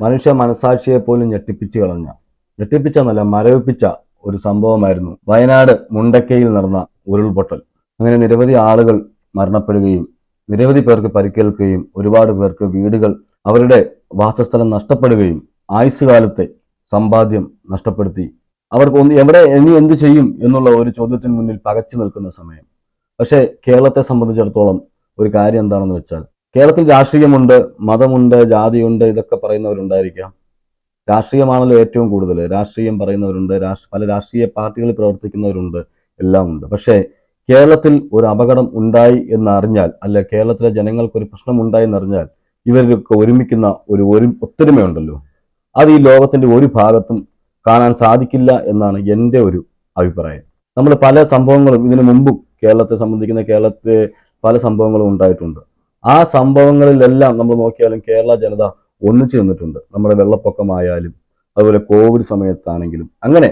മനുഷ്യ മനസാക്ഷിയെ പോലും ഞെട്ടിപ്പിച്ച് കളഞ്ഞ ഞെട്ടിപ്പിച്ചെന്നല്ല മരവിപ്പിച്ച ഒരു സംഭവമായിരുന്നു വയനാട് മുണ്ടക്കയിൽ നടന്ന ഉരുൾപൊട്ടൽ. അങ്ങനെ നിരവധി ആളുകൾ മരണപ്പെടുകയും നിരവധി പേർക്ക് പരിക്കേൽക്കുകയും ഒരുപാട് പേർക്ക് വീടുകൾ അവരുടെ വാസസ്ഥലം നഷ്ടപ്പെടുകയും ആയുസ് കാലത്തെ സമ്പാദ്യം നഷ്ടപ്പെടുത്തി. അവർക്ക് ഒന്ന് എവിടെ ഇനി എന്ത് ചെയ്യും എന്നുള്ള ഒരു ചോദ്യത്തിന് മുന്നിൽ പകച്ചു നിൽക്കുന്ന സമയം. പക്ഷേ കേരളത്തെ സംബന്ധിച്ചിടത്തോളം ഒരു കാര്യം എന്താണെന്ന് വെച്ചാൽ കേരളത്തിൽ രാഷ്ട്രീയമുണ്ട് മതമുണ്ട് ജാതിയുണ്ട് ഇതൊക്കെ പറയുന്നവരുണ്ടായിരിക്കാം. രാഷ്ട്രീയമാണല്ലോ ഏറ്റവും കൂടുതൽ രാഷ്ട്രീയം പറയുന്നവരുണ്ട് പല രാഷ്ട്രീയ പാർട്ടികളിൽ പ്രവർത്തിക്കുന്നവരുണ്ട് എല്ലാം ഉണ്ട്. പക്ഷേ കേരളത്തിൽ ഒരു അപകടം ഉണ്ടായി എന്നറിഞ്ഞാൽ അല്ല കേരളത്തിലെ ജനങ്ങൾക്ക് ഒരു പ്രശ്നം ഉണ്ടായി എന്നറിഞ്ഞാൽ ഇവരൊക്കെ ഒരുമിക്കുന്ന ഒരു ഒരു ഒത്തൊരുമയുണ്ടല്ലോ. അത് ഈ ലോകത്തിന്റെ ഒരു ഭാഗത്തും കാണാൻ സാധിക്കില്ല എന്നാണ് എന്റെ ഒരു അഭിപ്രായം. നമ്മൾ പല സംഭവങ്ങളും ഇതിനു മുമ്പും കേരളത്തെ സംബന്ധിക്കുന്ന കേരളത്തെ പല സംഭവങ്ങളും ഉണ്ടായിട്ടുണ്ട്. ആ സംഭവങ്ങളിലെല്ലാം നമ്മൾ നോക്കിയാലും കേരള ജനത ഒന്നിച്ചു നിന്നിട്ടുണ്ട്. നമ്മുടെ വെള്ളപ്പൊക്കമായാലും അതുപോലെ കോവിഡ് സമയത്താണെങ്കിലും. അങ്ങനെ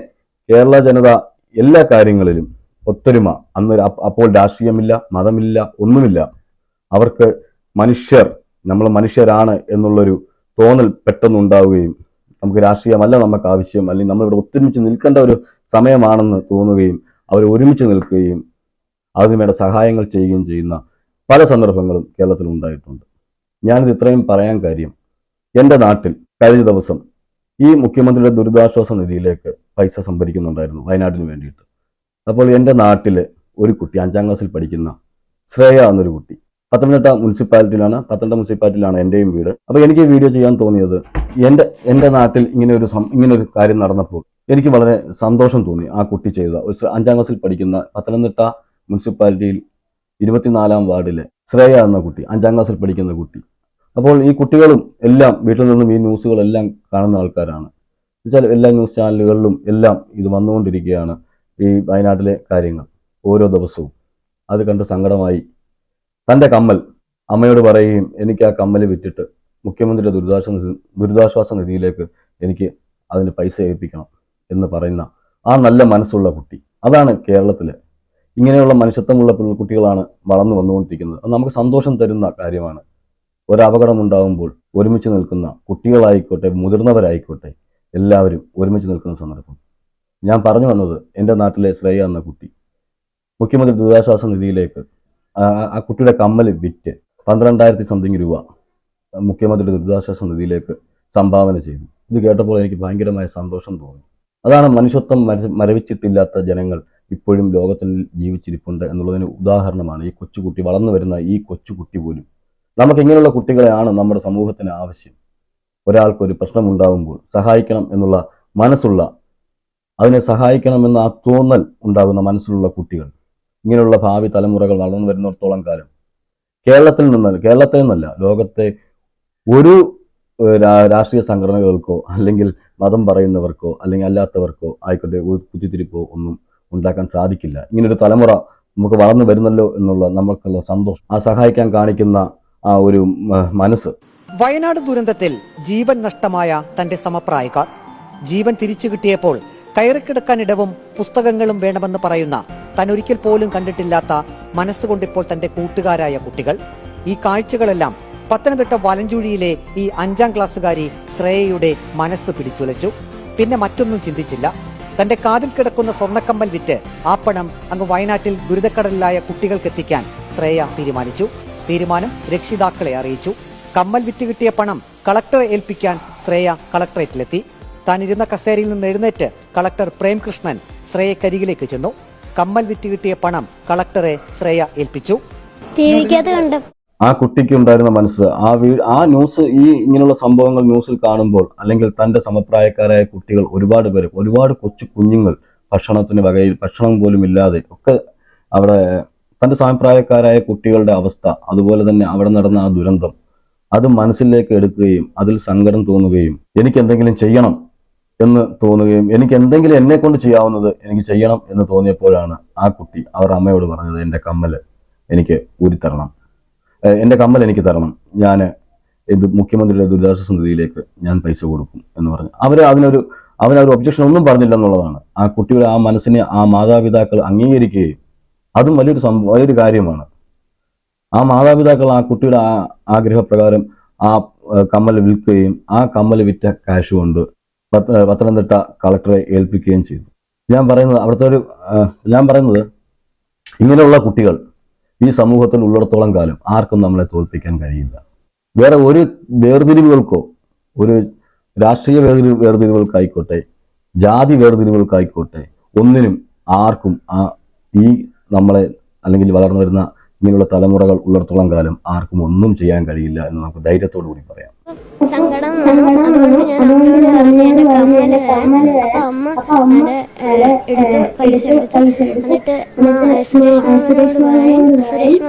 കേരള ജനത എല്ലാ കാര്യങ്ങളിലും ഒത്തൊരുമ. അന്ന് അപ്പോൾ രാഷ്ട്രീയമില്ല മതമില്ല ഒന്നുമില്ല. അവർക്ക് മനുഷ്യർ നമ്മൾ മനുഷ്യരാണ് എന്നുള്ളൊരു തോന്നൽ പെട്ടെന്നുണ്ടാവുകയും നമുക്ക് രാഷ്ട്രീയമല്ല നമുക്ക് ആവശ്യം അല്ലെങ്കിൽ നമ്മളിവിടെ ഒത്തൊരുമിച്ച് നിൽക്കേണ്ട ഒരു സമയമാണെന്ന് തോന്നുകയും അവർ ഒരുമിച്ച് നിൽക്കുകയും അതിനുവേണ്ട സഹായങ്ങൾ ചെയ്യുകയും ചെയ്യുന്ന പല സന്ദർഭങ്ങളും കേരളത്തിൽ ഉണ്ടായിട്ടുണ്ട്. ഞാനിത് ഇത്രയും പറയാൻ കാര്യം എന്റെ നാട്ടിൽ കഴിഞ്ഞ ദിവസം ഈ മുഖ്യമന്ത്രിയുടെ ദുരിതാശ്വാസ നിധിയിലേക്ക് പൈസ സംഭരിക്കുന്നുണ്ടായിരുന്നു വയനാട്ടിന് വേണ്ടിയിട്ട്. അപ്പോൾ എന്റെ നാട്ടിൽ ഒരു കുട്ടി അഞ്ചാം ക്ലാസ്സിൽ പഠിക്കുന്ന ശ്രേയ എന്നൊരു കുട്ടി പത്തനംതിട്ട മുനിസിപ്പാലിറ്റിയിലാണ് പത്തനംതിട്ട മുനിസിപ്പാലിറ്റിയിലാണ് എന്റെയും വീട്. അപ്പോൾ എനിക്ക് വീഡിയോ ചെയ്യാൻ തോന്നിയത് എന്റെ എന്റെ നാട്ടിൽ ഇങ്ങനെ ഒരു ഇങ്ങനെ ഒരു കാര്യം നടന്നപ്പോൾ എനിക്ക് വളരെ സന്തോഷം തോന്നി ആ കുട്ടി ചെയ്ത. ഒരു അഞ്ചാം ക്ലാസ്സിൽ പഠിക്കുന്ന പത്തനംതിട്ട മുനിസിപ്പാലിറ്റിയിൽ ഇരുപത്തിനാലാം വാർഡിലെ ശ്രേയ എന്ന കുട്ടി അഞ്ചാം ക്ലാസ്സിൽ പഠിക്കുന്ന കുട്ടി. അപ്പോൾ ഈ കുട്ടികളും എല്ലാം വീട്ടിൽ നിന്നും ഈ ന്യൂസുകളെല്ലാം കാണുന്ന ആൾക്കാരാണ്. എന്നുവെച്ചാൽ എല്ലാ ന്യൂസ് ചാനലുകളിലും എല്ലാം ഇത് വന്നുകൊണ്ടിരിക്കുകയാണ് ഈ വയനാട്ടിലെ കാര്യങ്ങൾ ഓരോ ദിവസവും. അത് കണ്ട് സങ്കടമായി. തന്റെ കമ്മൽ അമ്മയോട് പറയുകയും എനിക്ക് ആ കമ്മൽ വിറ്റിട്ട് മുഖ്യമന്ത്രിയുടെ ദുരിതാശ്വാസ ദുരിതാശ്വാസ നിധിയിലേക്ക് എനിക്ക് അതിന് പൈസ ഏൽപ്പിക്കണം എന്ന് പറയുന്ന ആ നല്ല മനസ്സുള്ള കുട്ടി. അതാണ് കേരളത്തിലെ ഇങ്ങനെയുള്ള മനുഷ്യത്വമുള്ള കുട്ടികളാണ് വളർന്നു വന്നുകൊണ്ടിരിക്കുന്നത്. അത് നമുക്ക് സന്തോഷം തരുന്ന കാര്യമാണ്. ഒരു അപകടം ഉണ്ടാകുമ്പോൾ ഒരുമിച്ച് നിൽക്കുന്ന കുട്ടികളായിക്കോട്ടെ മുതിർന്നവരായിക്കോട്ടെ എല്ലാവരും ഒരുമിച്ച് നിൽക്കുന്ന സന്ദർഭം. ഞാൻ പറഞ്ഞു വന്നത് എന്റെ നാട്ടിലെ ശ്രേയ എന്ന കുട്ടി മുഖ്യമന്ത്രി ദുരിതാശ്വാസ നിധിയിലേക്ക് ആ കുട്ടിയുടെ കമ്മൽ വിറ്റ് പന്ത്രണ്ടായിരത്തി സംതിങ് രൂപ മുഖ്യമന്ത്രിയുടെ ദുരിതാശ്വാസ നിധിയിലേക്ക് സംഭാവന ചെയ്തു. ഇത് കേട്ടപ്പോൾ എനിക്ക് ഭയങ്കരമായ സന്തോഷം തോന്നി. അതാണ് മനുഷ്യത്വം മര മരവിച്ചിട്ടില്ലാത്ത ജനങ്ങൾ ഇപ്പോഴും ലോകത്തിൽ ജീവിച്ചിരിപ്പുണ്ട് എന്നുള്ളതിന് ഉദാഹരണമാണ് ഈ കൊച്ചുകുട്ടി വളർന്നു വരുന്ന ഈ കൊച്ചുകുട്ടി പോലും. നമുക്ക് ഇങ്ങനെയുള്ള കുട്ടികളെയാണ് നമ്മുടെ സമൂഹത്തിന് ആവശ്യം. ഒരാൾക്കൊരു പ്രശ്നമുണ്ടാകുമ്പോൾ സഹായിക്കണം എന്നുള്ള മനസ്സുള്ള അതിനെ സഹായിക്കണമെന്ന ആ തോന്നൽ ഉണ്ടാകുന്ന മനസ്സിലുള്ള കുട്ടികൾ. ഇങ്ങനെയുള്ള ഭാവി തലമുറകൾ വളർന്നു വരുന്നിടത്തോളം കാലം കേരളത്തിൽ നിന്നല്ല കേരളത്തിൽ നിന്നല്ല ലോകത്തെ ഒരു രാഷ്ട്രീയ സംഘടനകൾക്കോ അല്ലെങ്കിൽ മതം പറയുന്നവർക്കോ അല്ലെങ്കിൽ അല്ലാത്തവർക്കോ ആയിക്കോട്ടെ കുത്തിത്തിരിപ്പോ ഒന്നും ഉണ്ടാക്കാൻ സാധിക്കില്ല. ഇങ്ങനൊരു തലമുറ നമുക്ക് വളർന്നു വരുന്നല്ലോ എന്നുള്ള നമ്മൾക്കുള്ള സന്തോഷം ആ സഹായിക്കാൻ കാണിക്കുന്ന ആ ഒരു മനസ്സ്. വയനാട് ദുരന്തത്തിൽ ജീവൻ നഷ്ടമായ തന്റെ സമപ്രായക്കാർ. ജീവൻ തിരിച്ചു കിട്ടിയപ്പോൾ കയറിക്കിടക്കാനിടവും പുസ്തകങ്ങളും വേണമെന്ന് പറയുന്ന താൻ ഒരിക്കൽ പോലും കണ്ടിട്ടില്ലാത്ത മനസ്സുകൊണ്ടിപ്പോൾ തന്റെ കൂട്ടുകാരായ കുട്ടികൾ. ഈ കാഴ്ചകളെല്ലാം പത്തനംതിട്ട വലഞ്ചുഴിയിലെ ഈ അഞ്ചാം ക്ലാസ്സുകാരി ശ്രേയയുടെ മനസ്സ് പിടിച്ചുലച്ചു. പിന്നെ മറ്റൊന്നും ചിന്തിച്ചില്ല. തന്റെ കാതിൽ കിടക്കുന്ന സ്വർണക്കമ്മൽ വിറ്റ് ആ പണം അങ്ങ് വയനാട്ടിൽ ദുരിതക്കടലിലായ കുട്ടികൾക്ക് എത്തിക്കാൻ ശ്രേയ തീരുമാനിച്ചു. തീരുമാനം രക്ഷിതാക്കളെ അറിയിച്ചു. കമ്മൽ വിറ്റ് കിട്ടിയ പണം കളക്ടറെ ഏൽപ്പിക്കാൻ ശ്രേയ കളക്ടറേറ്റിലെത്തി. താൻ ഇരുന്ന കസേരയിൽ നിന്ന് എഴുന്നേറ്റ് കളക്ടർ പ്രേംകൃഷ്ണൻ ശ്രേയക്കരികിലേക്ക് ചെന്നു. കമ്മൽ വിറ്റ് കിട്ടിയ പണം കളക്ടറെ ശ്രേയ ഏൽപ്പിച്ചു. കണ്ടു. ആ കുട്ടിക്ക് ഉണ്ടായിരുന്ന മനസ്സ് ആ വീ ആ ന്യൂസ് ഈ ഇങ്ങനെയുള്ള സംഭവങ്ങൾ ന്യൂസിൽ കാണുമ്പോൾ അല്ലെങ്കിൽ തന്റെ സമപ്രായക്കാരായ കുട്ടികൾ ഒരുപാട് പേര് ഒരുപാട് കൊച്ചു കുഞ്ഞുങ്ങൾ ഭക്ഷണത്തിന് വകയിൽ ഭക്ഷണം പോലും ഇല്ലാതെ ഒക്കെ അവിടെ തന്റെ സമപ്രായക്കാരായ കുട്ടികളുടെ അവസ്ഥ അതുപോലെ തന്നെ അവിടെ നടന്ന ആ ദുരന്തം അത് മനസ്സിലേക്ക് എടുക്കുകയും അതിൽ സങ്കടം തോന്നുകയും എനിക്ക് എന്തെങ്കിലും ചെയ്യണം എന്ന് തോന്നുകയും എനിക്ക് എന്തെങ്കിലും എന്നെ കൊണ്ട് ചെയ്യാവുന്നത് എനിക്ക് ചെയ്യണം എന്ന് തോന്നിയപ്പോഴാണ് ആ കുട്ടി അവർ അമ്മയോട് പറഞ്ഞത് എന്റെ കമ്മൽ എനിക്ക് ഊരിത്തരണം. എന്റെ കമ്മൽ എനിക്ക് തരണം. ഞാൻ ഇത് മുഖ്യമന്ത്രിയുടെ ദുരിതാശ്വാസ നിധിയിലേക്ക് ഞാൻ പൈസ കൊടുക്കും എന്ന് പറഞ്ഞു. അവർ അതിനൊരു അവനൊരു ഒബ്ജക്ഷൻ ഒന്നും പറഞ്ഞില്ല എന്നുള്ളതാണ് ആ കുട്ടിയുടെ ആ മനസ്സിനെ ആ മാതാപിതാക്കൾ അംഗീകരിക്കുകയും അതും വലിയൊരു സംഭവം വലിയൊരു കാര്യമാണ്. ആ മാതാപിതാക്കൾ ആ കുട്ടിയുടെ ആ ആഗ്രഹപ്രകാരം ആ കമ്മൽ വിൽക്കുകയും ആ കമ്മൽ വിറ്റ കാശ് കൊണ്ട് പത്തനംതിട്ട കളക്ടറെ ഏൽപ്പിക്കുകയും ചെയ്തു. ഞാൻ പറയുന്നത് അവിടുത്തെ ഒരു ഞാൻ പറയുന്നത് ഇങ്ങനെയുള്ള കുട്ടികൾ ഈ സമൂഹത്തിൽ ഉള്ളിടത്തോളം കാലം ആർക്കും നമ്മളെ തോൽപ്പിക്കാൻ കഴിയില്ല. വേറെ ഒരു വേർതിരിവുകൾക്കോ ഒരു രാഷ്ട്രീയ വേർതിരി വേർതിരിവുകൾക്കായിക്കോട്ടെ ജാതി വേർതിരിവുകൾക്കായിക്കോട്ടെ ഒന്നിനും ആർക്കും ആ ഈ നമ്മളെ അല്ലെങ്കിൽ വളർന്നു വരുന്ന ഇങ്ങനെയുള്ള തലമുറകൾ ഉള്ളിടത്തോളം കാലം ആർക്കും ഒന്നും ചെയ്യാൻ കഴിയില്ല എന്ന് നമുക്ക് ധൈര്യത്തോടു കൂടി പറയാം. സങ്കടം അമ്മ എടുത്ത് പൈസ എടുത്തു എന്നിട്ട് സുരേഷ് മാമ സുരേഷ്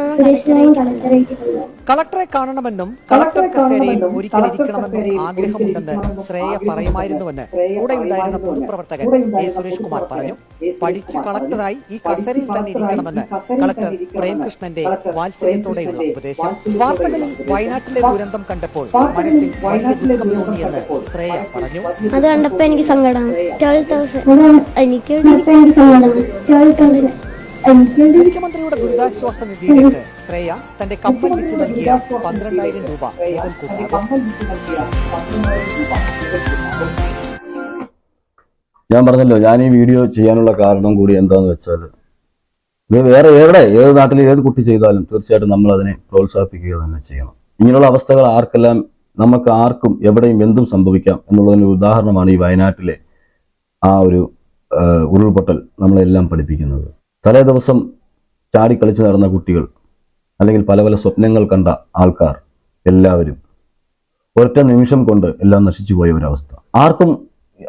കളക്ടറേറ്റ് കൊണ്ടുപോകും കളക്ടറെ കാണണമെന്നും കളക്ടർ കസേരയിൽ ഒരിക്കലിരിക്കണമെന്നും ആഗ്രഹമുണ്ടെന്ന് ശ്രേയ പറയുമായിരുന്നുവെന്ന് കൂടെയുണ്ടായിരുന്ന പൊതുപ്രവർത്തകൻ എ സുരേഷ് കുമാർ പറഞ്ഞു. പഠിച്ച് കളക്ടറായി ഈ കസേരയിൽ തന്നെ ഇരിക്കണമെന്ന് കളക്ടർ പ്രേംകൃഷ്ണന്റെ വാത്സല്യത്തോടെയുള്ള ഉപദേശം. വാർത്തകളിൽ വയനാട്ടിലെ ദുരന്തം കണ്ടപ്പോൾ മനസ്സിൽ വലിയ ദുഃഖം തോന്നിയെന്ന് ശ്രേയ പറഞ്ഞു. അത് കണ്ടപ്പോ എനിക്ക് സങ്കടം. എനിക്ക് സങ്കടം. മുഖ്യമന്ത്രിയുടെ ദുരിതാശ്വാസ നിധിയിലേക്ക് ശ്രേയ തന്റെ കപ്പൽ വിറ്റ് നൽകിയ പന്ത്രണ്ടായിരം രൂപ ഞാൻ പറഞ്ഞല്ലോ ഞാൻ ഈ വീഡിയോ ചെയ്യാനുള്ള കാരണം കൂടി എന്താണെന്ന് വെച്ചാൽ ഇത് വേറെ എവിടെ ഏത് നാട്ടിൽ ഏത് കുട്ടി ചെയ്താലും തീർച്ചയായിട്ടും നമ്മൾ അതിനെ പ്രോത്സാഹിപ്പിക്കുക തന്നെ ചെയ്യണം. ഇങ്ങനെയുള്ള അവസ്ഥകൾ ആർക്കെല്ലാം നമുക്ക് ആർക്കും എവിടെയും എന്തും സംഭവിക്കാം എന്നുള്ളതിന് ഒരു ഉദാഹരണമാണ് ഈ വയനാട്ടിലെ ആ ഒരു ഉരുൾപൊട്ടൽ നമ്മളെല്ലാം പഠിപ്പിക്കുന്നത്. തലേ ദിവസം ചാടിക്കളിച്ച് നടന്ന കുട്ടികൾ അല്ലെങ്കിൽ പല പല സ്വപ്നങ്ങൾ കണ്ട ആൾക്കാർ എല്ലാവരും ഒരൊറ്റ നിമിഷം കൊണ്ട് എല്ലാം നശിച്ചു പോയ ഒരവസ്ഥ. ആർക്കും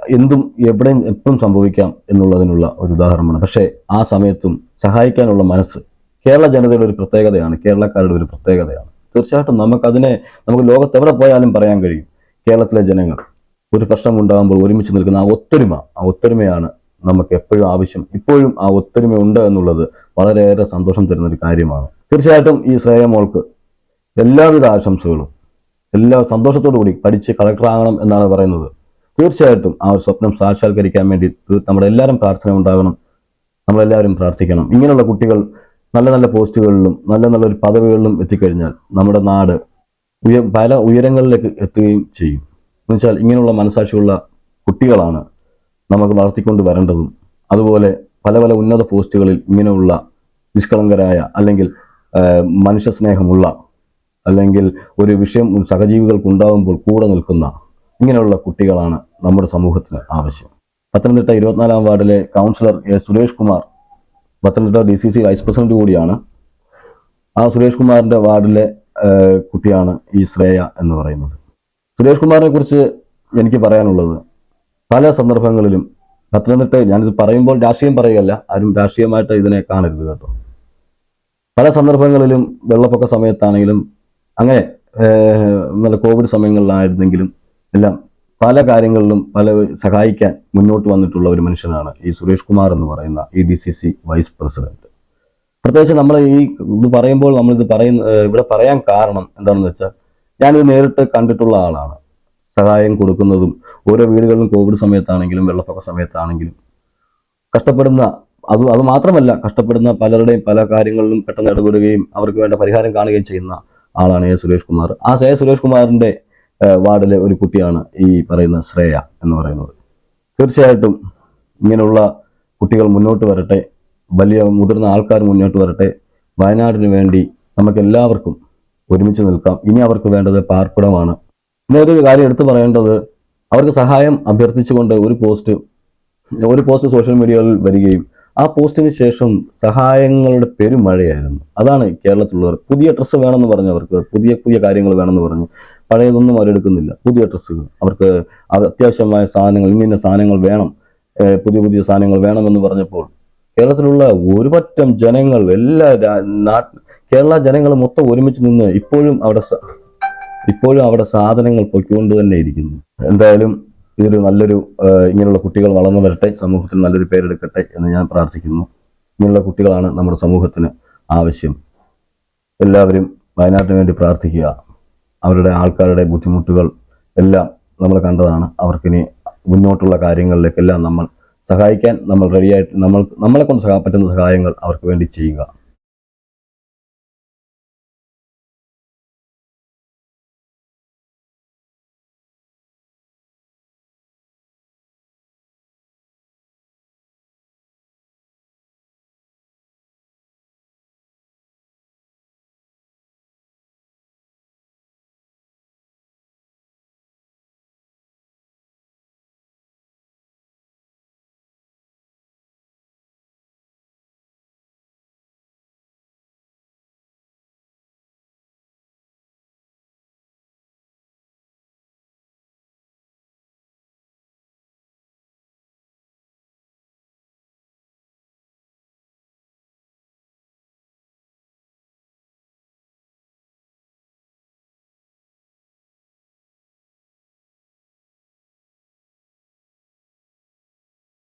എന്തും എവിടെയും എപ്പം സംഭവിക്കാം എന്നുള്ളതിനുള്ള ഒരു ഉദാഹരണമാണ്. പക്ഷേ ആ സമയത്തും സഹായിക്കാനുള്ള മനസ്സ് കേരള ജനതയുടെ ഒരു പ്രത്യേകതയാണ്. കേരളക്കാരുടെ ഒരു പ്രത്യേകതയാണ്. തീർച്ചയായിട്ടും നമുക്കതിനെ നമുക്ക് ലോകത്ത് എവിടെ പോയാലും പറയാൻ കഴിയും. കേരളത്തിലെ ജനങ്ങൾ ഒരു പ്രശ്നം ഉണ്ടാകുമ്പോൾ ഒരുമിച്ച് നിൽക്കുന്ന ആ ഒത്തൊരുമ ആ ഒത്തൊരുമയാണ് നമുക്ക് എപ്പോഴും ആവശ്യം ഇപ്പോഴും ആ ഒത്തൊരുമ ഉണ്ട് എന്നുള്ളത് വളരെയേറെ സന്തോഷം തരുന്ന ഒരു കാര്യമാണ്. തീർച്ചയായിട്ടും ഈ ശ്രേയ മോൾക്ക് എല്ലാവിധ ആശംസകളും എല്ലാ സന്തോഷത്തോടു കൂടി പഠിച്ച് കളക്ടറാകണം എന്നാണ് പറയുന്നത്. തീർച്ചയായിട്ടും ആ ഒരു സ്വപ്നം സാക്ഷാത്കരിക്കാൻ വേണ്ടി നമ്മുടെ എല്ലാവരും പ്രാർത്ഥന ഉണ്ടാകണം നമ്മളെല്ലാവരും പ്രാർത്ഥിക്കണം. ഇങ്ങനെയുള്ള കുട്ടികൾ നല്ല നല്ല പോസ്റ്റുകളിലും നല്ല നല്ല ഒരു പദവികളിലും എത്തിക്കഴിഞ്ഞാൽ നമ്മുടെ നാട് ഉയ പല ഉയരങ്ങളിലേക്ക് എത്തുകയും ചെയ്യും. എന്നുവെച്ചാൽ ഇങ്ങനെയുള്ള മനസാക്ഷിയുള്ള കുട്ടികളാണ് നമുക്ക് നടത്തിക്കൊണ്ട് വരേണ്ടതും അതുപോലെ പല പല ഉന്നത പോസ്റ്റുകളിൽ ഇങ്ങനെയുള്ള നിഷ്കളങ്കരായ അല്ലെങ്കിൽ മനുഷ്യസ്നേഹമുള്ള അല്ലെങ്കിൽ ഒരു വിഷയം സഹജീവികൾക്ക് ഉണ്ടാകുമ്പോൾ കൂടെ നിൽക്കുന്ന ഇങ്ങനെയുള്ള കുട്ടികളാണ് നമ്മുടെ സമൂഹത്തിന് ആവശ്യം. പത്തനംതിട്ട ഇരുപത്തിനാലാം വാർഡിലെ councillor A Suresh Kumar Pathanamthitta D C C vice president കൂടിയാണ്. ആ സുരേഷ് കുമാറിന്റെ വാർഡിലെ കുട്ടിയാണ് ഈ ശ്രേയ എന്ന് പറയുന്നത്. സുരേഷ് കുമാറിനെ കുറിച്ച് എനിക്ക് പറയാനുള്ളത് പല സന്ദർഭങ്ങളിലും പത്തനംതിട്ട ഞാനിത് പറയുമ്പോൾ രാഷ്ട്രീയം പറയുകയല്ല ആരും രാഷ്ട്രീയമായിട്ട് ഇതിനെ കാണരുത് കേട്ടോ. പല സന്ദർഭങ്ങളിലും വെള്ളപ്പൊക്ക സമയത്താണെങ്കിലും അങ്ങനെ നല്ല കോവിഡ് സമയങ്ങളിലായിരുന്നെങ്കിലും എല്ലാം പല കാര്യങ്ങളിലും പല സഹായിക്കാൻ മുന്നോട്ട് വന്നിട്ടുള്ള ഒരു മനുഷ്യനാണ് ഈ സുരേഷ് കുമാർ എന്ന് പറയുന്ന E D C C vice president പ്രത്യേകിച്ച് നമ്മൾ ഈ ഇത് പറയുമ്പോൾ നമ്മളിത് പറയുന്ന ഇവിടെ പറയാൻ കാരണം എന്താണെന്ന് വെച്ചാൽ ഞാനിത് നേരിട്ട് കണ്ടിട്ടുള്ള ആളാണ്. സഹായം കൊടുക്കുന്നതും ഓരോ വീടുകളിലും കോവിഡ് സമയത്താണെങ്കിലും വെള്ളപ്പൊക്ക സമയത്താണെങ്കിലും കഷ്ടപ്പെടുന്ന അത് അത് മാത്രമല്ല കഷ്ടപ്പെടുന്ന പലരുടെയും പല കാര്യങ്ങളിലും പെട്ടെന്ന് ഇടപെടുകയും അവർക്ക് വേണ്ട പരിഹാരം കാണുകയും ചെയ്യുന്ന ആളാണ് എ. സുരേഷ് കുമാർ. ആ എ. സുരേഷ് കുമാറിന്റെ വാർഡിലെ ഒരു കുട്ടിയാണ് ഈ പറയുന്ന ശ്രേയ എന്ന് പറയുന്നത്. തീർച്ചയായിട്ടും ഇങ്ങനെയുള്ള കുട്ടികൾ മുന്നോട്ട് വരട്ടെ വലിയ മുതിർന്ന ആൾക്കാർ മുന്നോട്ട് വരട്ടെ. വയനാടിന് വേണ്ടി നമുക്ക് എല്ലാവർക്കും ഒരുമിച്ച് നിൽക്കാം. ഇനി അവർക്ക് വേണ്ടത് പാർപ്പിടമാണ്. പിന്നെ ഒരു കാര്യം എടുത്തു പറയേണ്ടത് അവർക്ക് സഹായം അഭ്യർത്ഥിച്ചുകൊണ്ട് ഒരു പോസ്റ്റ് ഒരു പോസ്റ്റ് സോഷ്യൽ മീഡിയയിൽ വരികയും ആ പോസ്റ്റിന് ശേഷം സഹായങ്ങളുടെ പെരുമഴയായിരുന്നു അതാണ് കേരളത്തിലുള്ളവർ. പുതിയ ഡ്രസ്സ് വേണമെന്ന് പറഞ്ഞവർക്ക് പുതിയ പുതിയ കാര്യങ്ങൾ വേണമെന്ന് പറഞ്ഞു. പഴയതൊന്നും അവരെടുക്കുന്നില്ല പുതിയ ഡ്രസ്സുകൾ. അവർക്ക് അത് അത്യാവശ്യമായ സാധനങ്ങൾ ഇന്ന സാധനങ്ങൾ വേണം പുതിയ പുതിയ സാധനങ്ങൾ വേണമെന്ന് പറഞ്ഞപ്പോൾ കേരളത്തിലുള്ള ഒരുപറ്റം ജനങ്ങൾ എല്ലാ കേരള ജനങ്ങൾ മൊത്തം ഒരുമിച്ച് നിന്ന് ഇപ്പോഴും അവിടെ ഇപ്പോഴും അവിടെ സാധനങ്ങൾ പൊയ്ക്കൊണ്ട് തന്നെ ഇരിക്കുന്നു. എന്തായാലും ഇതൊരു നല്ലൊരു ഇങ്ങനെയുള്ള കുട്ടികൾ വളർന്നു വരട്ടെ സമൂഹത്തിൽ നല്ലൊരു പേരെടുക്കട്ടെ എന്ന് ഞാൻ പ്രാർത്ഥിക്കുന്നു. ഇങ്ങനെയുള്ള കുട്ടികളാണ് നമ്മുടെ സമൂഹത്തിന് ആവശ്യം. എല്ലാവരും വയനാട്ടിന് വേണ്ടി പ്രാർത്ഥിക്കുക. അവരുടെ ആൾക്കാരുടെ ബുദ്ധിമുട്ടുകൾ എല്ലാം നമ്മൾ കണ്ടതാണ്. അവർക്കിനി മുന്നോട്ടുള്ള കാര്യങ്ങളിലേക്കെല്ലാം നമ്മൾ സഹായിക്കാൻ നമ്മൾ റെഡിയായിട്ട് നമ്മൾ നമ്മളെ കൊണ്ട് പറ്റുന്ന സഹായങ്ങൾ അവർക്ക് വേണ്ടി ചെയ്യുക.